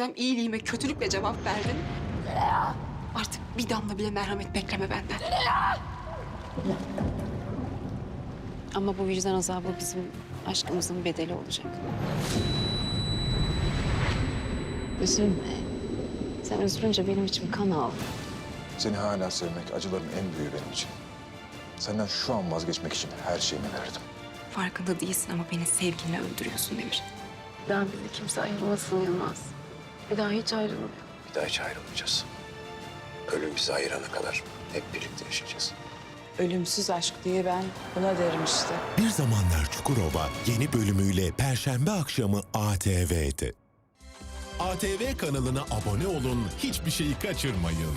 madem iyiliğime kötülükle cevap verdin... Artık bir damla bile merhamet bekleme benden. Ama bu vicdan azabı bizim aşkımızın bedeli olacak. Üzülme. Sen üzülünce benim içim kan aldı. Seni hala sevmek acıların en büyüğü benim için. Senden şu an vazgeçmek için her şeyimi verdim. Farkında değilsin ama beni sevginle öldürüyorsun Demir. Bir daha bizi kimse ayırmasın Yılmaz. Bir daha hiç ayrılmayalım. Bir daha hiç ayrılmayacağız. Ölüm bizi ayırana kadar hep birlikte yaşayacağız. Ölümsüz aşk diye ben buna derim işte. Bir Zamanlar Çukurova yeni bölümüyle Perşembe akşamı ATV'de. ATV kanalına abone olun, hiçbir şeyi kaçırmayın.